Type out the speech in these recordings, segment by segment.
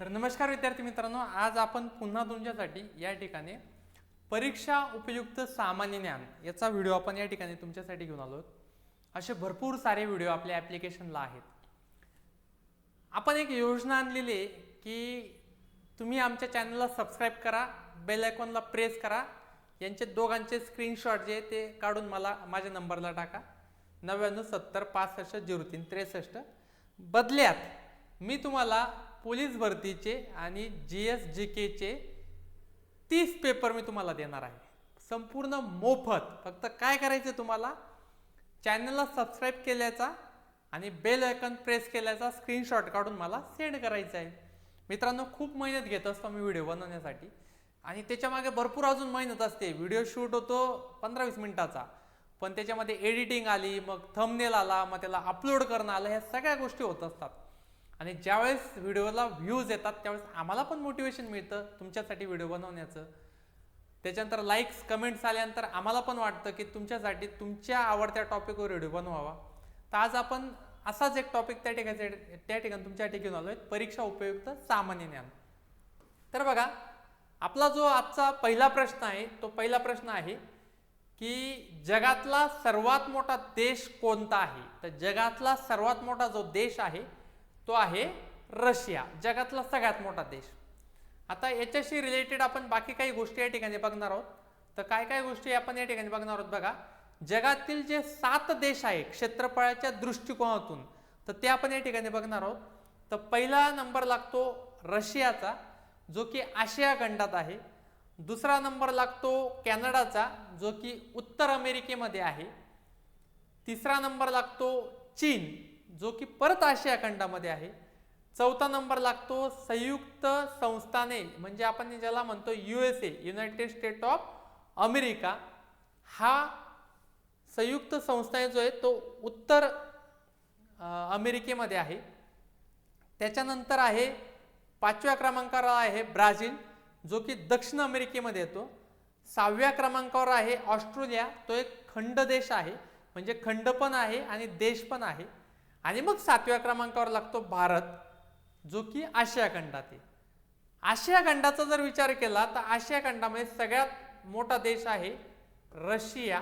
तर नमस्कार विद्यार्थी मित्रांनो आज आपण पुन्हा तुमच्यासाठी या ठिकाणी परीक्षा उपयुक्त सामान्य ज्ञान याचा व्हिडिओ आपण या ठिकाणी तुमच्यासाठी घेऊन आलो असे भरपूर सारे व्हिडिओ आपल्या ॲप्लिकेशनला आहेत. आपण एक योजना आणलेली आहे की तुम्ही आमच्या चॅनलला सबस्क्राईब करा बेल आयकॉनला प्रेस करा. यांचे दोघांचे स्क्रीनशॉट जे ते काढून मला माझ्या नंबरला टाका. नव्याण्णव सत्तर पासष्ट झिरो तीन त्रेसष्ट. बदल्यात मी तुम्हाला पोलीस भरतीचे आणि जी एस जी केचे तीस पेपर मी तुम्हाला देणार आहे. संपूर्ण मोफत. फक्त काय करायचं तुम्हाला? चॅनलला सबस्क्राईब केल्याचा आणि बेल आयकॉन प्रेस केल्याचा स्क्रीनशॉट काढून मला सेंड करायचा आहे. मित्रांनो खूप मेहनत घेत असतो मी व्हिडिओ बनवण्यासाठी. आणि त्याच्यामागे भरपूर अजून मेहनत असते. व्हिडिओ शूट होतो पंधरा वीस मिनिटाचा. पण त्याच्यामध्ये एडिटिंग आली मग थंबनेल आला मग त्याला अपलोड करणं आलं ह्या सगळ्या गोष्टी होत असतात. आणि ज्यावेळेस व्हिडिओला व्ह्यूज येतात त्यावेळेस आम्हाला पण मोटिवेशन मिळतं तुमच्यासाठी व्हिडिओ बनवण्याचं. त्याच्यानंतर लाईक्स कमेंट्स आल्यानंतर आम्हाला पण वाटतं की तुमच्यासाठी तुमच्या आवडत्या टॉपिकवर व्हिडिओ बनवावा. तर आज आपण असाच एक टॉपिक त्या ठिकाणी त्या ठिकाणी तुमच्यासाठी घेऊन आलो आहे परीक्षा उपयुक्त सामान्य ज्ञान. तर बघा आपला जो आजचा पहिला प्रश्न आहे तो पहिला प्रश्न आहे की जगातला सर्वात मोठा देश कोणता आहे? तर जगातला सर्वात मोठा जो देश आहे तो आहे रशिया जगातला सगळ्यात मोठा देश. आता याच्याशी रिलेटेड आपण बाकी काही गोष्टी या ठिकाणी बघणार आहोत. तर काय काय गोष्टी आपण या ठिकाणी बघणार आहोत बघा. जगातील जे सात देश आहे क्षेत्रफळाच्या दृष्टिकोनातून तर ते आपण या ठिकाणी बघणार आहोत. तर पहिला नंबर लागतो रशियाचा जो की आशिया खंडात आहे. दुसरा नंबर लागतो कॅनडाचा जो की उत्तर अमेरिकेमध्ये आहे. तिसरा नंबर लागतो चीन जो की परत आशिया खंडामध्ये आहे. चौथा नंबर लागतो संयुक्त संस्थाने म्हणजे आपण ज्याला म्हणतो U S A United State of America हा संयुक्त संस्थाने जो आहे तो उत्तर अमेरिकेमध्ये आहे. त्याच्यानंतर आहे पाचव्या क्रमांकावर आहे ब्राझील जो की दक्षिण अमेरिकेमध्ये येतो. सहाव्या क्रमांकावर आहे ऑस्ट्रेलिया तो एक खंड देश आहे. म्हणजे खंड पण आहे आणि देश पण आहे. आणि मग सातव्या क्रमांकावर लागतो भारत जो की आशिया खंडात आहे. आशिया खंडाचा जर विचार केला तर आशिया खंडामध्ये सगळ्यात मोठा देश आहे रशिया.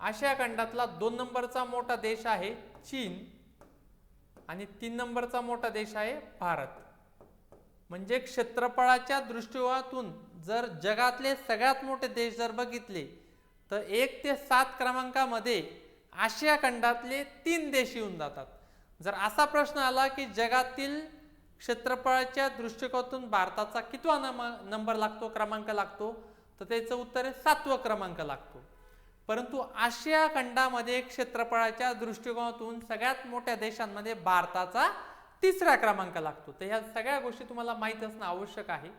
आशिया खंडातला दोन नंबरचा मोठा देश आहे चीन आणि तीन नंबरचा मोठा देश आहे भारत. म्हणजे क्षेत्रफळाच्या दृष्टिकोनातून जर जगातले सगळ्यात मोठे देश जर बघितले तर एक ते सात क्रमांकामध्ये आशिया खंडातले तीन देश येऊन जातात. जर असा प्रश्न आला की जगातील क्षेत्रफळाच्या दृष्टिकोनातून भारताचा कितवा नम- नंबर लागतो क्रमांक लागतो तर त्याचं उत्तर आहे सातवा क्रमांक लागतो. परंतु आशिया खंडामध्ये क्षेत्रफळाच्या दृष्टिकोनातून सगळ्यात मोठ्या देशांमध्ये भारताचा तिसरा क्रमांक लागतो. तर ह्या सगळ्या गोष्टी तुम्हाला माहीत असणं आवश्यक आहे.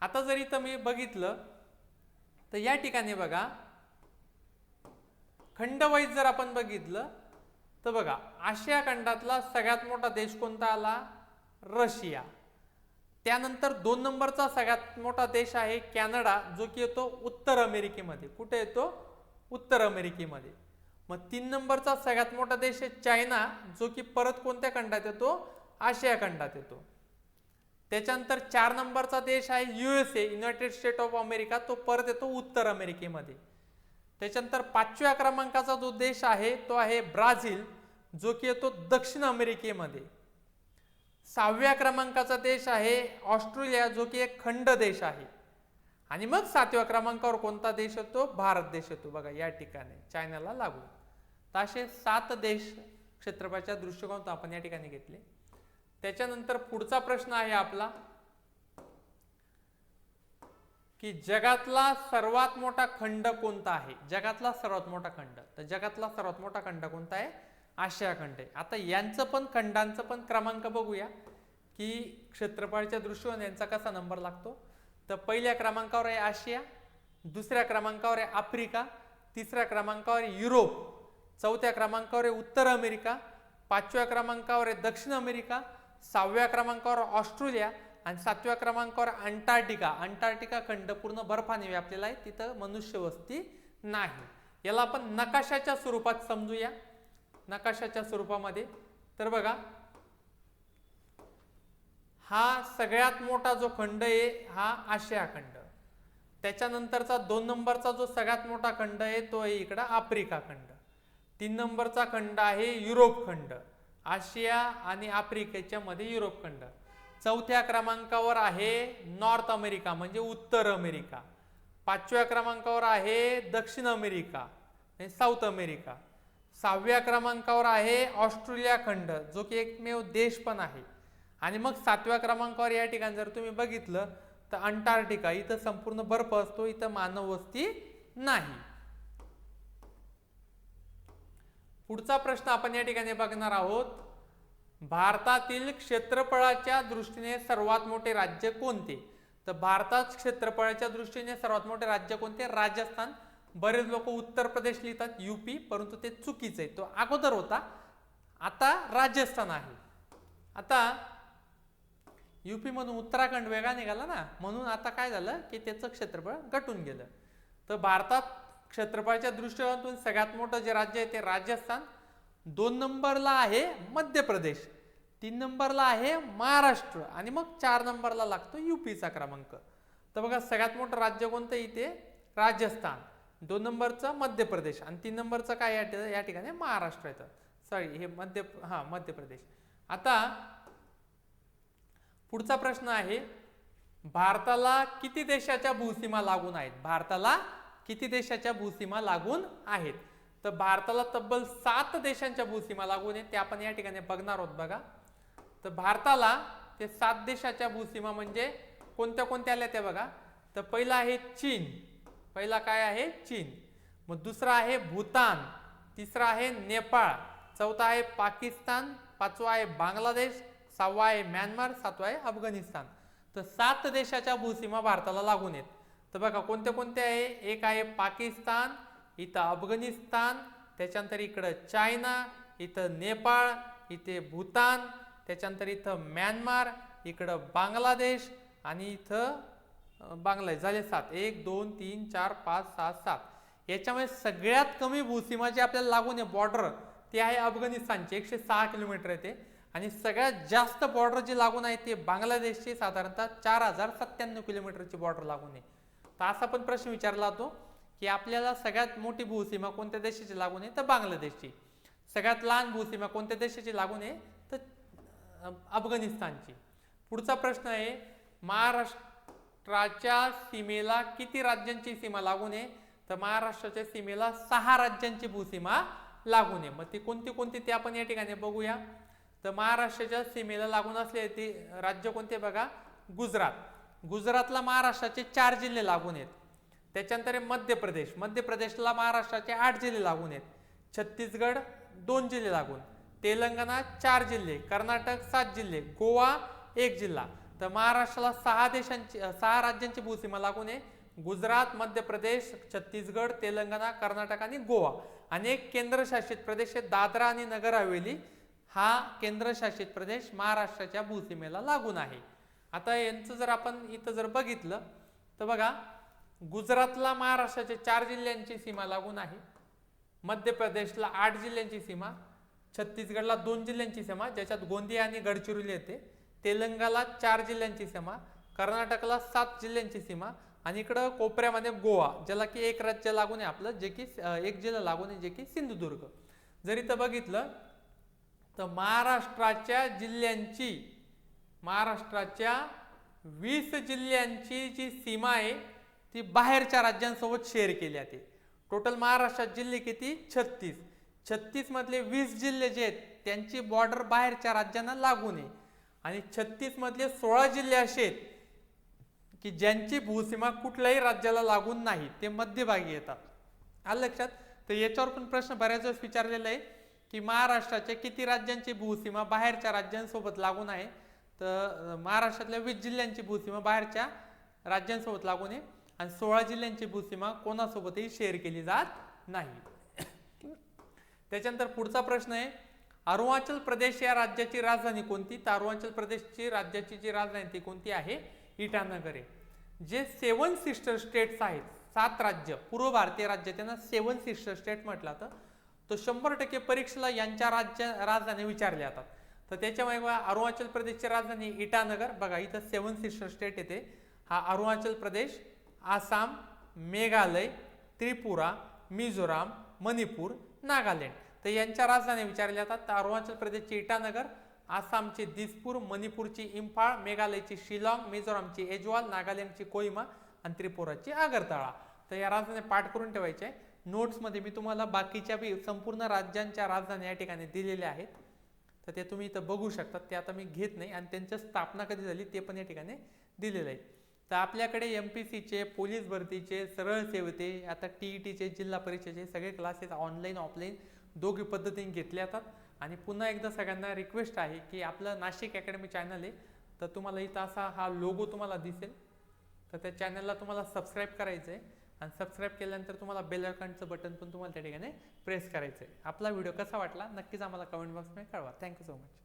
आता जर इथं मी बघितलं तर या ठिकाणी बघा खंडवाईज जर आपण बघितलं तर बघा आशिया खंडातला सगळ्यात मोठा देश कोणता आला? रशिया. त्यानंतर दोन नंबरचा सगळ्यात मोठा देश आहे कॅनडा जो की येतो उत्तर अमेरिकेमध्ये. कुठे येतो? उत्तर अमेरिकेमध्ये. मग तीन नंबरचा सगळ्यात मोठा देश आहे चायना जो की परत कोणत्या खंडात येतो? आशिया खंडात येतो. त्याच्यानंतर चार नंबरचा देश आहे U S A United State of America तो परत येतो उत्तर अमेरिकेमध्ये. त्याच्यानंतर पाचव्या क्रमांकाचा जो देश आहे तो आहे ब्राझील जो की येतो दक्षिण अमेरिकेमध्ये. सहाव्या क्रमांकाचा देश आहे ऑस्ट्रेलिया जो की एक खंड देश आहे. आणि मग सातव्या क्रमांकावर कोणता देश येतो? भारत देश येतो. बघा या ठिकाणी चायनाला लागून तर असे सात देश क्षेत्रफळाच्या दृष्टिकोनातून आपण या ठिकाणी घेतले. त्याच्यानंतर पुढचा प्रश्न आहे आपला. की जगातला सर्वात मोठा खंड कोणता आहे? जगातला सर्वात मोठा खंड. तर जगातला सर्वात मोठा खंड कोणता आहे? आशिया खंड आहे. आता यांचं पण खंडांचं पण क्रमांक बघूया. की क्षेत्रफळाच्या दृष्टीने यांचा कसा नंबर लागतो? तर पहिल्या क्रमांकावर आहे आशिया दुसऱ्या क्रमांकावर आहे आफ्रिका तिसऱ्या क्रमांकावर आहे युरोप चौथ्या क्रमांकावर आहे उत्तर अमेरिका पाचव्या क्रमांकावर आहे दक्षिण अमेरिका सहाव्या क्रमांकावर ऑस्ट्रेलिया आणि सातव्या क्रमांकावर अंटार्क्टिका. अंटार्क्टिका खंड पूर्ण बर्फाने व्यापलेला आहे. तिथं मनुष्यवस्ती नाही. याला आपण नकाशाच्या स्वरूपात समजूया. नकाशाच्या स्वरूपामध्ये. तर बघा हा सगळ्यात मोठा जो खंड आहे हा आशिया खंड. त्याच्यानंतरचा दोन नंबरचा जो सगळ्यात मोठा खंड आहे तो आहे इकडं आफ्रिका खंड. तीन नंबरचा खंड आहे युरोप खंड. आशिया आणि आफ्रिकेच्या मध्ये युरोप खंड. चौथ्या क्रमांकावर आहे नॉर्थ अमेरिका म्हणजे उत्तर अमेरिका. पाचव्या क्रमांकावर आहे दक्षिण अमेरिका म्हणजे साऊथ अमेरिका. सहाव्या क्रमांकावर आहे ऑस्ट्रेलिया खंड जो की एकमेव देश पण आहे. आणि मग सातव्या क्रमांकावर या ठिकाणी जर तुम्ही बघितलं तर अंटार्क्टिका इथं संपूर्ण बर्फ असतो इथं मानव वस्ती नाही. पुढचा प्रश्न आपण या ठिकाणी बघणार आहोत. भारतातील क्षेत्रफळाच्या दृष्टीने सर्वात मोठे राज्य कोणते? तर भारतात क्षेत्रफळाच्या दृष्टीने सर्वात मोठे राज्य कोणते? राजस्थान. बरेच लोक उत्तर प्रदेश लिहितात युपी परंतु ते चुकीचं आहे. तो अगोदर होता. आता राजस्थान आहे. आता युपीमधून उत्तराखंड वेगळा निघाला ना म्हणून आता काय झालं की त्याचं क्षेत्रफळ घटून गेलं. तर भारतात क्षेत्रफळाच्या दृष्टिकोनातून सगळ्यात मोठं जे राज्य आहे ते राजस्थान. दोन नंबरला आहे मध्य प्रदेश तीन नंबरला आहे महाराष्ट्र आणि मग चार नंबरला लागतो युपीचा क्रमांक. तर बघा सगळ्यात मोठं राज्य कोणतं इथे? राजस्थान. दोन नंबरचं मध्य प्रदेश आणि तीन नंबरचं काय या या ठिकाणी महाराष्ट्र येतं. सॉरी हे मध्य हा मध्य प्रदेश आता पुढचा प्रश्न आहे भारताला किती देशाच्या भूसीमा लागून आहेत? भारताला किती देशाच्या भूसीमा लागून आहेत? तर भारताला तब्बल सात देशांच्या भूसीमा लागून आहेत ते आपण या ठिकाणी बघणार आहोत बघा. तर भारताला ते सात देशाच्या भूसीमा म्हणजे कोणत्या कोणत्या आल्या त्या बघा. तर पहिला आहे चीन. पहिला काय आहे? चीन. मग दुसरा आहे भूतान. तिसरा आहे नेपाळ. चौथा आहे पाकिस्तान. पाचवा आहे बांगलादेश. सहावा आहे म्यानमार. सातवा आहे अफगाणिस्तान. तर सात देशाच्या भूसीमा भारताला लागून आहेत. तर बघा कोणत्या कोणत्या आहे? एक आहे पाकिस्तान. इथं अफगाणिस्तान त्याच्यानंतर इकडं चायना इथं नेपाळ इथे भूतान त्याच्यानंतर इथं म्यानमार इकडं बांगलादेश आणि इथं बांगलादेश. झाले सात. एक दोन तीन चार पाच सात सात. याच्यामध्ये सगळ्यात कमी भूसीमा जी आपल्याला लागून आहे बॉर्डर ते आहे अफगाणिस्तानची. एकशे सहा किलोमीटर येते आणि सगळ्यात जास्त बॉर्डर जी लागून आहे ते बांगलादेशची साधारणतः चार हजार सत्त्याण्णव किलोमीटरची बॉर्डर लागून आहे. तर असा पण प्रश्न विचारला जातो. की आपल्याला सगळ्यात मोठी भूसीमा कोणत्या देशाची लागून आहे तर बांगलादेशची. सगळ्यात लहान भूसीमा कोणत्या देशाची लागून आहे तर अफगाणिस्तानची. पुढचा प्रश्न आहे महाराष्ट्राच्या सीमेला किती राज्यांची सीमा लागून आहे तर महाराष्ट्राच्या सीमेला सहा राज्यांची भूसीमा लागून आहे मग ती कोणती कोणती ते आपण या ठिकाणी बघूया. तर महाराष्ट्राच्या सीमेला लागून असले ते राज्य कोणते बघा? गुजरात. गुजरातला महाराष्ट्राचे चार जिल्हे लागून आहेत त्याच्यानंतर आहे मध्य प्रदेश. मध्य प्रदेशला महाराष्ट्राचे आठ जिल्हे लागून आहेत. छत्तीसगड दोन जिल्हे लागून. तेलंगणा चार जिल्हे कर्नाटक सात जिल्हे गोवा एक जिल्हा. तर महाराष्ट्राला सहा देशांची सहा राज्यांची भूसीमा लागून आहे. गुजरात मध्य प्रदेश छत्तीसगड तेलंगणा कर्नाटक आणि गोवा. आणि एक केंद्रशासित प्रदेश आहे दादरा आणि नगर हवेली. हा केंद्रशासित प्रदेश महाराष्ट्राच्या भूसीमेला लागून आहे. आता यांचं जर आपण इथं जर बघितलं तर बघा गुजरातला महाराष्ट्राच्या चार जिल्ह्यांची सीमा लागून आहे. मध्य प्रदेशला आठ जिल्ह्यांची सीमा छत्तीसगडला दोन जिल्ह्यांची सीमा ज्याच्यात गोंदिया आणि गडचिरोली येते. तेलंगाला चार जिल्ह्यांची सीमा कर्नाटकला सात जिल्ह्यांची सीमा आणि इकडं कोपऱ्यामध्ये गोवा ज्याला की एक राज्य लागून आहे आपलं जे की एक जिल्हा लागून आहे जे की सिंधुदुर्ग. जर इथं बघितलं तर महाराष्ट्राच्या जिल्ह्यांची महाराष्ट्राच्या वीस जिल्ह्यांची जी सीमा आहे ती बाहेरच्या राज्यांसोबत शेअर केली जाते टोटल महाराष्ट्रात जिल्हे किती? छत्तीस. छत्तीस मधले वीस जिल्हे जे आहेत त्यांची बॉर्डर बाहेरच्या राज्यांना लागून नये आणि छत्तीसमधले सोळा जिल्हे असे आहेत की ज्यांची भूसीमा कुठल्याही राज्याला लागून नाही ते मध्यभागी येतात. आलं लक्षात? तर याच्यावर पण प्रश्न बऱ्याच वेळेस विचारलेला आहे की महाराष्ट्राच्या किती राज्यांची भूसीमा बाहेरच्या राज्यांसोबत लागून आहे? तर महाराष्ट्रातल्या वीस जिल्ह्यांची भूसीमा बाहेरच्या राज्यांसोबत लागून आहे. आणि सोळा जिल्ह्यांची भूसीमा कोणासोबतही शेअर केली जात नाही. त्याच्यानंतर पुढचा प्रश्न आहे अरुणाचल प्रदेश या राज्याची राजधानी कोणती? तर अरुणाचल प्रदेशची राज्याची जी राजधानी ती कोणती आहे? इटानगर आहे. जे सेवन सिस्टर स्टेट्स आहेत सात राज्य पूर्व भारतीय राज्य त्यांना सेवन सिस्टर स्टेट म्हटलं तर तो शंभर टक्के परीक्षेला यांच्या राज्य राजधानी विचारल्या जातात. तर त्याच्यामुळे अरुणाचल प्रदेशची राजधानी इटानगर बघा इथं सेवन सिस्टर स्टेट येते. हा अरुणाचल प्रदेश आसाम मेघालय त्रिपुरा मिझोराम मणिपूर नागालँड. तर यांच्या राजधानी विचारल्या जातात तर अरुणाचल प्रदेशची इटानगर आसामची दिसपूर मणिपूरची इम्फाळ मेघालयची शिलाँग मिझोरामची एजवाल नागालँडची कोहिमा आणि त्रिपुराची आगरताळा. तर या राजधानी पाठ करून ठेवायच्या आहे नोट्समध्ये मी तुम्हाला बाकीच्या बी संपूर्ण राज्यांच्या राजधानी या ठिकाणी दिलेल्या आहेत. तर ते तुम्ही इथं बघू शकता. ते आता मी घेत नाही आणि त्यांची स्थापना कधी झाली ते पण या ठिकाणी दिलेलं आहे. तर आपल्याकडे एम पी सीचे पोलीस भरतीचे सरळ सेवते आता टी ई टीचे जिल्हा परिषदेचे सगळे क्लासेस ऑनलाईन ऑफलाईन दोघी पद्धतीने घेतले जातात. आणि पुन्हा एकदा सगळ्यांना रिक्वेस्ट आहे की आपलं नाशिक अकॅडमी चॅनल आहे. तर तुम्हाला इथं असा हा लोगो तुम्हाला दिसेल. तर त्या चॅनलला तुम्हाला सबस्क्राईब करायचं आहे आणि सबस्क्राईब केल्यानंतर तुम्हाला बेल आयकॉनचं बटन पण तुम्हाला त्या ठिकाणी प्रेस करायचं आहे आपला व्हिडिओ कसा वाटला नक्कीच आम्हाला कमेंट बॉक्समध्ये कळवा. Thank you so much